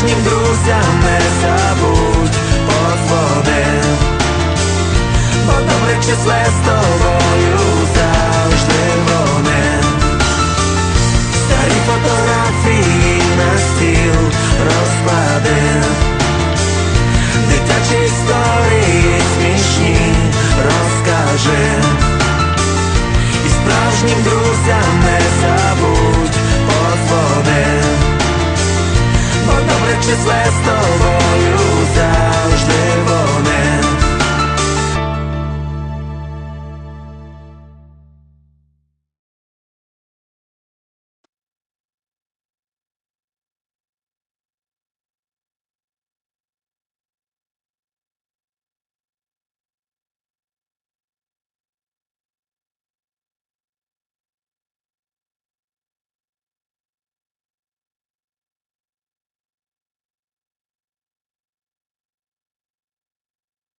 Справжнім друзям не забудь подзвони Бо добре числе з тобою